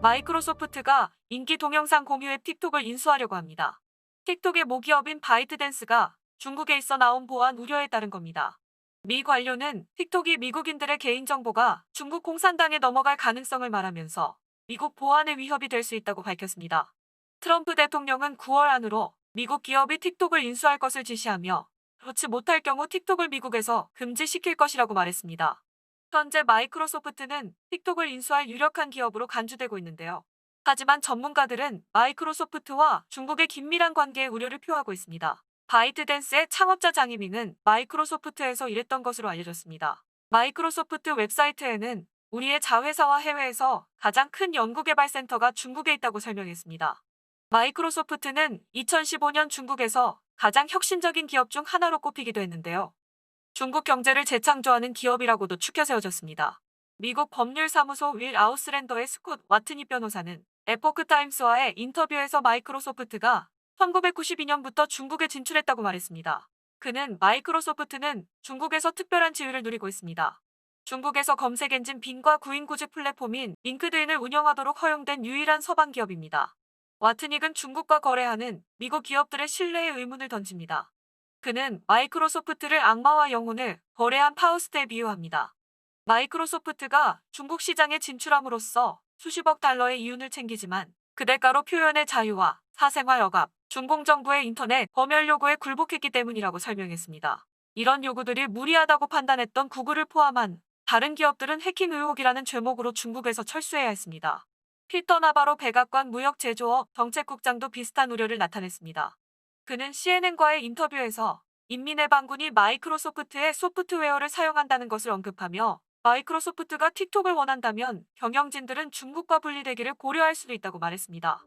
마이크로소프트가 인기 동영상 공유 앱 틱톡을 인수하려고 합니다. 틱톡의 모기업인 바이트댄스가 중국에 있어 나온 보안 우려에 따른 겁니다. 미 관료는 틱톡이 미국인들의 개인정보가 중국 공산당에 넘어갈 가능성을 말하면서 미국 보안에 위협이 될 수 있다고 밝혔습니다. 트럼프 대통령은 9월 안으로 미국 기업이 틱톡을 인수할 것을 지시하며 그렇지 못할 경우 틱톡을 미국에서 금지시킬 것이라고 말했습니다. 현재 마이크로소프트는 틱톡을 인수할 유력한 기업으로 간주되고 있는데요. 하지만 전문가들은 마이크로소프트와 중국의 긴밀한 관계에 우려를 표하고 있습니다. 바이트댄스의 창업자 장희민은 마이크로소프트에서 일했던 것으로 알려졌습니다. 마이크로소프트 웹사이트에는 우리의 자회사와 해외에서 가장 큰 연구개발센터가 중국에 있다고 설명했습니다. 마이크로소프트는 2015년 중국에서 가장 혁신적인 기업 중 하나로 꼽히기도 했는데요. 중국 경제를 재창조하는 기업이라고도 추켜 세워졌습니다. 미국 법률사무소 윌 아우스랜더의 스콧 와트니 변호사는 에포크 타임스와의 인터뷰에서 마이크로소프트가 1992년부터 중국에 진출했다고 말했습니다. 그는 마이크로소프트는 중국에서 특별한 지위를 누리고 있습니다. 중국에서 검색 엔진 빙과 구인 구직 플랫폼인 링크드인을 운영하도록 허용된 유일한 서방 기업입니다. 와트닉은 중국과 거래하는 미국 기업들의 신뢰에 의문을 던집니다. 그는 마이크로소프트를 악마와 영혼을 거래한 파우스트에 비유합니다. 마이크로소프트가 중국 시장에 진출함으로써 수십억 달러의 이윤을 챙기지만 그 대가로 표현의 자유와 사생활 억압, 중공정부의 인터넷 검열 요구에 굴복했기 때문이라고 설명했습니다. 이런 요구들이 무리하다고 판단했던 구글을 포함한 다른 기업들은 해킹 의혹이라는 죄목으로 중국에서 철수해야 했습니다. 피터 나바로 백악관 무역제조업 정책국장도 비슷한 우려를 나타냈습니다. 그는 CNN과의 인터뷰에서 인민의 반군이 마이크로소프트의 소프트웨어를 사용한다는 것을 언급하며 마이크로소프트가 틱톡을 원한다면 경영진들은 중국과 분리되기를 고려할 수도 있다고 말했습니다.